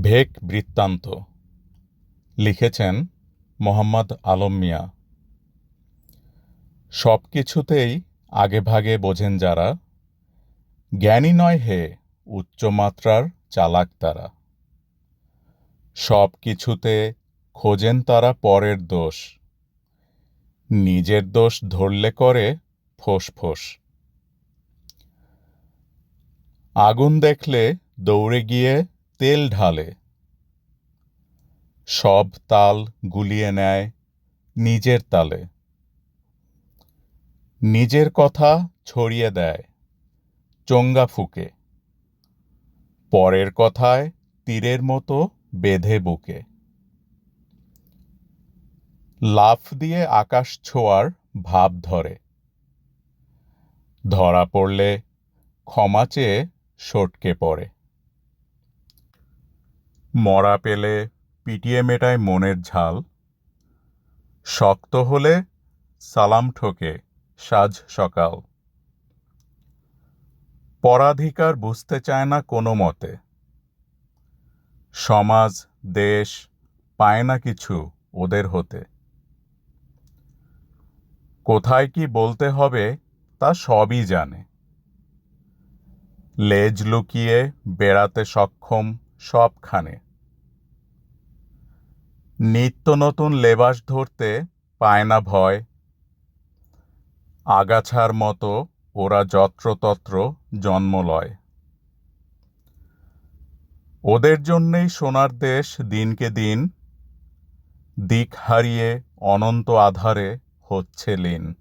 ভেক বৃত্তান্ত। লিখেছেন মোহাম্মদ আলম মিয়া। সব কিছুতেই আগেভাগে বোঝেন যারা, জ্ঞানী নয় হে উচ্চমাত্রার চালাক তারা। সব কিছুতে খোঁজেন তারা পরের দোষ, নিজের দোষ ধরলে করে ফোঁস ফোঁস। আগুন দেখলে দৌড়ে গিয়ে তেল ঢালে, সব তাল গুলিয়ে নেয় নিজের তালে। নিজের কথা ছড়িয়ে দেয় চোঙ্গা ফুকে। পরের কথায় তীরের মতো বেঁধে বুকে। লাফ দিয়ে আকাশ ছোঁয়ার ভাব ধরে। ধরা পড়লে ক্ষমা চেয়ে সটকে পড়ে। মরা পেলে পিটিয়ে মেটায় মনের ঝাল। শক্ত হলে সালাম ঠোকে সাজ সকাল। পরাধিকার বুঝতে চায় না কোনো মতে। সমাজ, দেশ পায় না কিছু ওদের হতে। কোথায় কি বলতে হবে তা সবই জানে। লেজ লুকিয়ে বেড়াতে সক্ষম সবখানে। নিত্য নতুন লেবাস ধরতে পায় না ভয়। আগাছার মতো ওরা যত্রতত্র জন্ম লয়। ওদের জন্যেই সোনার দেশ দিনকে দিন, দিক হারিয়ে অনন্ত আধারে হচ্ছে লীন।